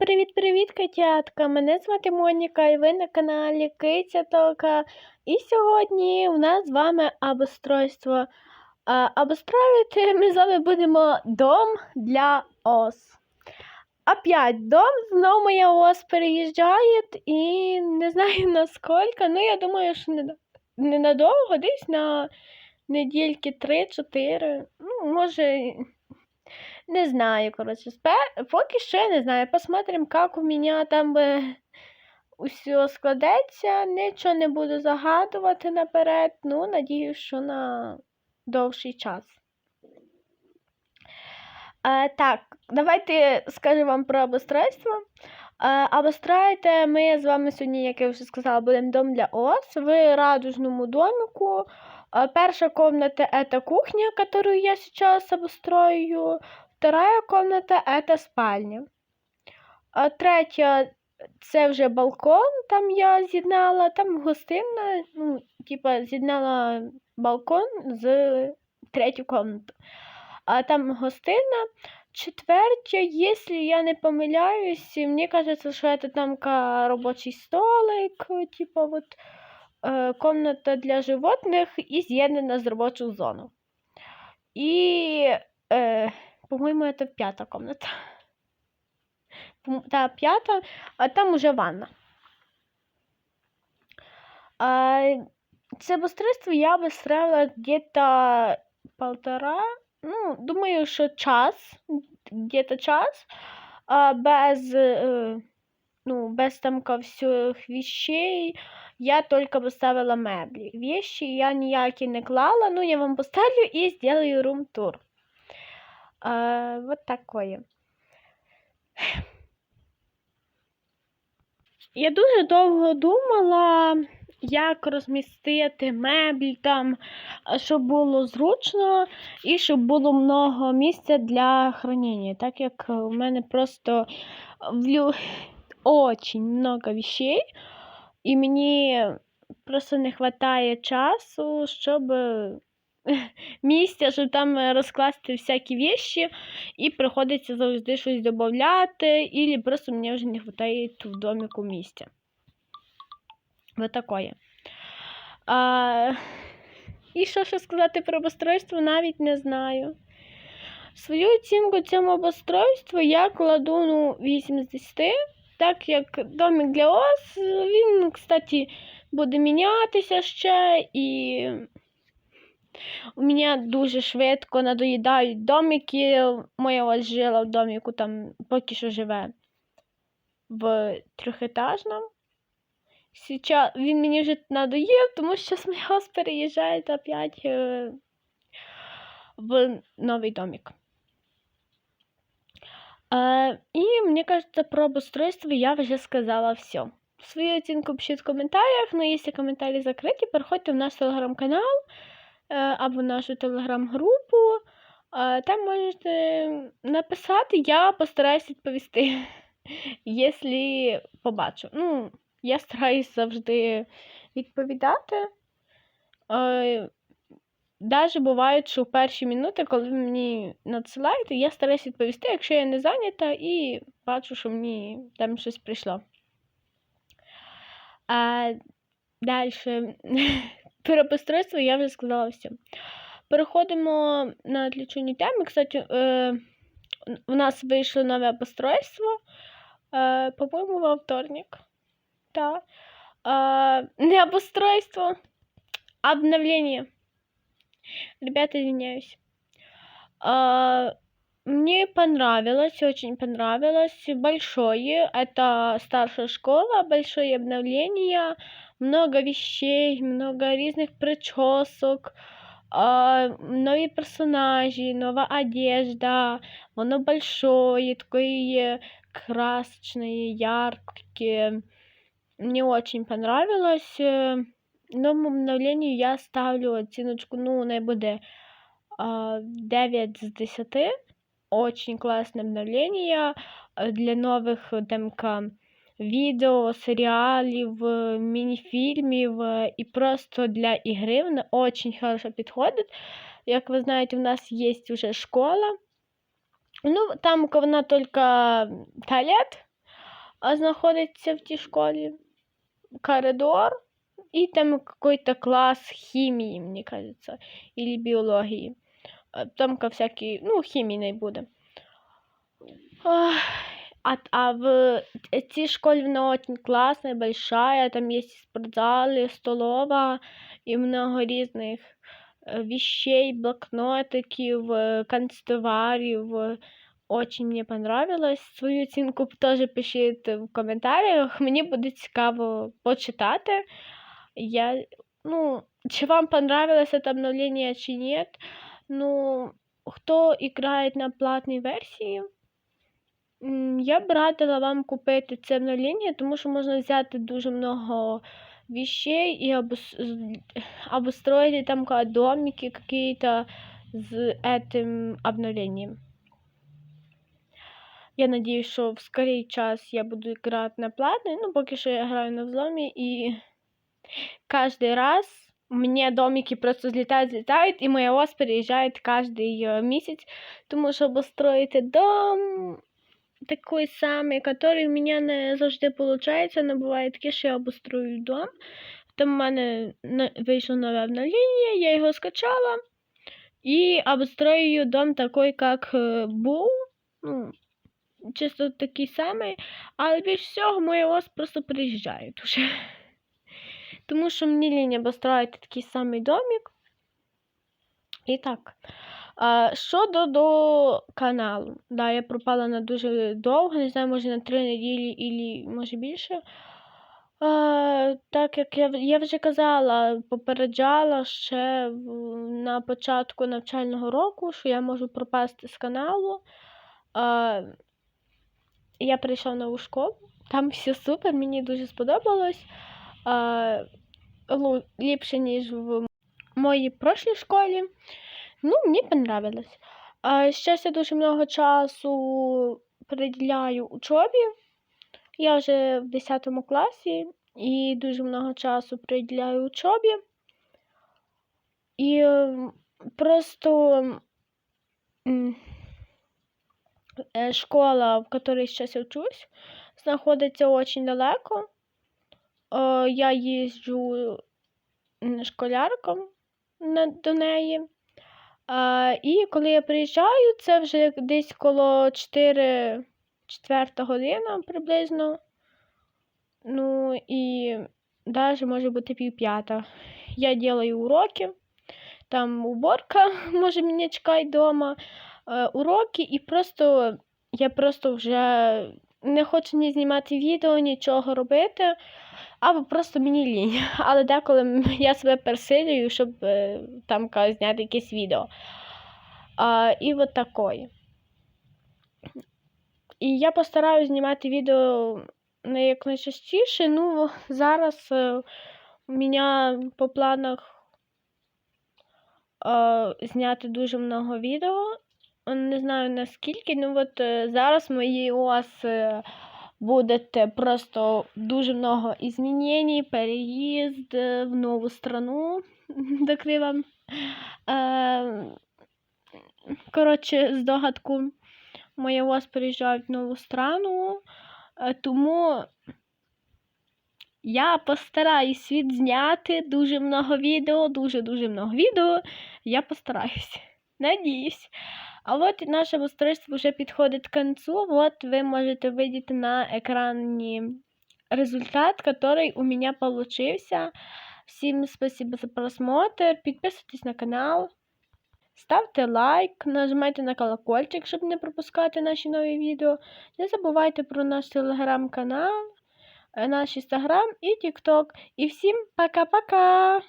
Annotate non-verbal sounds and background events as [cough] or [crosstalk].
привіт-привіт, котятка! Мене звати Моніка і ви на каналі Киця Тока. І сьогодні у нас з вами обустройство. Обустроювати ми з вами будемо дом для ос. Опять дом, знову моя ос переїжджає і не знаю [laughs] наскільки, ну я думаю, що ненадовго, десь на недільки 3-4. Ну, може, не знаю, коротше. Поки що не знаю. Посмотрим, як у мене там усе складеться. Нічого не буду загадувати наперед. Ну, надіюсь, що на довший час. Е, так, давайте скажу вам про обустройство. Е, обустраєте ми з вами сьогодні, як я вже сказала, будемо дом для ос в радужному домику. Э, Перша комната – это кухня, которую я сейчас обустрою. Вторая комната – это спальня. А третя – це вже балкон, там я з'єднала, там гостинна, ну, типа з'єднала балкон з третю комнату. А там гостинна. Четвертя, якщо я не помиляюсь, мені кажется, що це там ка робочий столик, типа вот э, комната для животних і з'єднана з робочою зоною. І, э, по-моєму, це п'ята комната. Та п'ята, а там уже ванна. Це обустройство я обустраивала где-то полтора, ну, думаю, що час, где-то час, а, без, э, ну, без там всіх вещей, я только поставила меблі. Вещи я ніякі не клала, ну, я вам поставлю і сделаю рум-тур. А, вот такое. Я дуже довго думала, як розмістити меблі там, щоб було зручно і щоб було много місця для хранення. Так як у мене просто в лю... очень много вещей, і мені просто не вистачає часу, щоб [laughs] місця, щоб там е, розкласти всякі вещи, і приходиться завжди щось додати, і просто мені вже не вистачає в домику місця. Вот такое. А, і що ще сказати про обустройство, навіть не знаю. Свою оцінку цьому обустройству я кладу ну, 8 з 10, так як домик для ос, він, кстати, буде мінятися ще і у мене дуже швидко надоїдають домики. Моя ось жила в домику, там поки що живе в трьохетажному. Сейчас він мені вже надоїв, тому що ось [laughs] переїжджає опять е, в новий домик. Е, і мені кажется, про обустройство я вже сказала все. Свою оцінку пишіть в коментарях, ну якщо коментарі закриті, переходьте в наш телеграм-канал або нашу телеграм-групу. Е, Там можете написати, я постараюсь відповісти, [laughs] якщо побачу. Ну, я стараюсь завжди відповідати. Е, Даже бувають, що в перші минути, коли ви мені надсилаєте, я стараюсь відповісти, якщо я не зайнята і бачу, що мені там щось прийшло. А далі [laughs] про я вже сказала все. Переходимо на відлічені теми. Кстати, е, у нас вийшло нове постройство, е, по-моєму, во вторник. Да. А, не обустройство, а обновление. Ребята, извиняюсь. А, мне понравилось, очень понравилось. Большое. Это старшая школа, большое обновление. Много вещей, много разных причесок. а, новые персонажи, новая одежда. Оно большое, такое красочное, яркое. Мне очень понравилось. Новому обновлению я ставлю оціночку, ну, не буде а, 9 з 10 Очень классное обновление а, для нових е, там ка, відео, серіалів, е, мініфільмів е, і просто для ігри. Воно очень хорошо підходить. Як ви знаєте, у нас є вже школа. Ну, там вона тільки туалет, а, знаходиться в тій школі. Коридор. И там какой-то класс химии, мне кажется, или биологии. А, Там ка всякий, ну, хімійний буде. Ах, А, а в цій школі вона очень классная, большая, там есть спортзалы, столова и много різних э, вещей, блокнотиків, э, канцтоварів. Очень мені понравилось. Свою оцінку теж пишіть в коментарях. Мені буде цікаво почитати. Я, ну, чи вам понравилось это обновление, чи нет. Ну, хто играет на платній версії, я б радила вам купити це обновлення, тому що можна взяти дуже много вещей и обус... з- обустроить там домики какие-то с этим обновлением. Я надеюсь, что в скорей час я буду играть на платной. Ну, поки що я граю на взломе, и каждый раз мне домики просто взлетают, взлетают, и моя ос переезжает каждый э, месяц, тому що обустроїти дом такой самый, который у меня не завжди получается, но буває таке, що я обустрою дом. Там в мене на- вийшло нове обновлення, я його скачала і обустрою дом такий, як е, був. Ну, чисто такий самий, але більш всього моя ос просто приїжджає уже. Тому що мені лінь обустроїти такий самий домик. І так. А, щодо до каналу. Да, я пропала на дуже довго, не знаю, може на три неділі, і може більше. А, так як я, я вже казала, попереджала ще на початку навчального року, що я можу пропасти з каналу. А, я прийшла в нову школу, там все супер, мені дуже сподобалось. А, ліпше, ніж в моїй прошлій школі. Ну, мені понравилось. А зараз я дуже много часу приділяю учобі. Я вже в 10 класі і дуже много часу приділяю учобі. І просто е, школа, в якій зараз я вчусь, знаходиться дуже далеко. Е, Я їжджу школярком до неї. А, і коли я приїжджаю, це вже десь коло 4 четверта година приблизно. Ну і навіть може бути півп'ята. Я делаю уроки, там уборка [laughs] може мене чекає вдома, е, уроки, і просто я просто вже не хочу ні знімати відео, нічого робити, або просто мені лінь. [laughs] Але деколи [laughs] я себе пересилюю, щоб е, там ка, зняти якесь відео. А, і от такої. І я постараюсь знімати відео не якнайчастіше. Ну, зараз е, у мене по планах е, зняти дуже много відео. Не знаю наскільки, ну от е, зараз мої у вас е, буде просто дуже много изменений, переїзд е, в нову страну [laughs] до Крима. Е, коротше, здогадку, моя ос переїжджають в нову страну, тому я постараюсь відзняти дуже много відео, дуже-дуже много відео. Я постараюсь. Надіюсь. А от наше устройство вже підходить к концу. Вот ви можете видіти на екрані результат, который у меня получился. Всім спасибо за просмотр. Підписуйтесь на канал. Ставте лайк, нажимайте на колокольчик, щоб не пропускати наші нові відео. Не забувайте про наш телеграм-канал, наш інстаграм і тікток. І всім пока-пока!